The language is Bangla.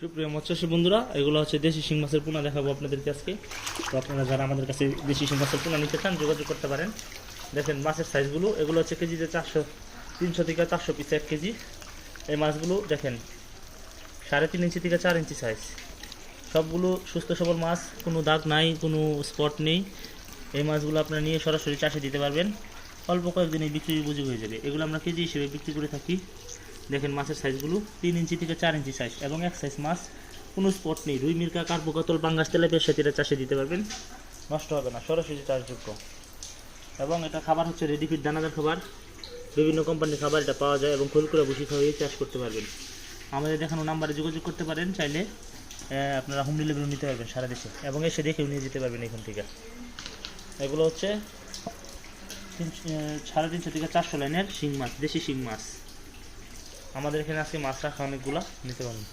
সুপ্রিয় মৎস্যসী বন্ধুরা, এগুলো হচ্ছে দেশি শিং মাছের পোনা দেখাবো আপনাদেরকে আজকে। তো আপনারা যারা আমাদের কাছে দেশি শিং মাছের পোনা নিতে চান, যোগাযোগ করতে পারেন। দেখেন মাছের সাইজগুলো, এগুলো হচ্ছে কেজিতে চারশো, তিনশো থেকে চারশো পিস এক কেজি। এই মাছগুলো দেখেন, সাড়ে তিন ইঞ্চি থেকে চার ইঞ্চি সাইজ সবগুলো সুস্থ সবল মাছ, কোনো দাগ নাই, কোনো স্পট নেই। এই মাছগুলো আপনারা নিয়ে সরাসরি চাষে দিতে পারবেন। অল্প কয়েকদিনে বিক্রি উপযোগী হয়ে যাবে। এগুলো আমরা কেজি হিসেবে বিক্রি করে থাকি। দেখেন মাছের সাইজগুলো তিন ইঞ্চি থেকে চার ইঞ্চি সাইজ এবং এক সাইজ মাছ, কোনো স্পট নেই। রুই, মির্কা বাঙ্গাস তেলাপিয়ার সাথে চাষে দিতে পারবেন। নষ্ট হবে না, সরাসরি চাষযোগ্য। এবং এটা খাবার হচ্ছে রেডিফিট দানাদার খাবার। বিভিন্ন কোম্পানির খাবার এটা পাওয়া যায় এবং খোলকুড়া বসি খাওয়িয়ে চাষ করতে পারবেন। আমাদের দেখানো নাম্বারে যোগাযোগ করতে পারেন, চাইলে আপনারা হোম ডেলিভারি নিতে পারবেন সারা দেশে। এবং এসে দেখেও নিয়ে যেতে পারবেন এখান থেকে। এগুলো হচ্ছে সাড়ে তিনশো থেকে চারশো লাইনের শিং মাছ, দেশি শিং মাছ। আমাদের এখানে আজকে মাছ রাখা অনেকগুলা নিতে পারবেন।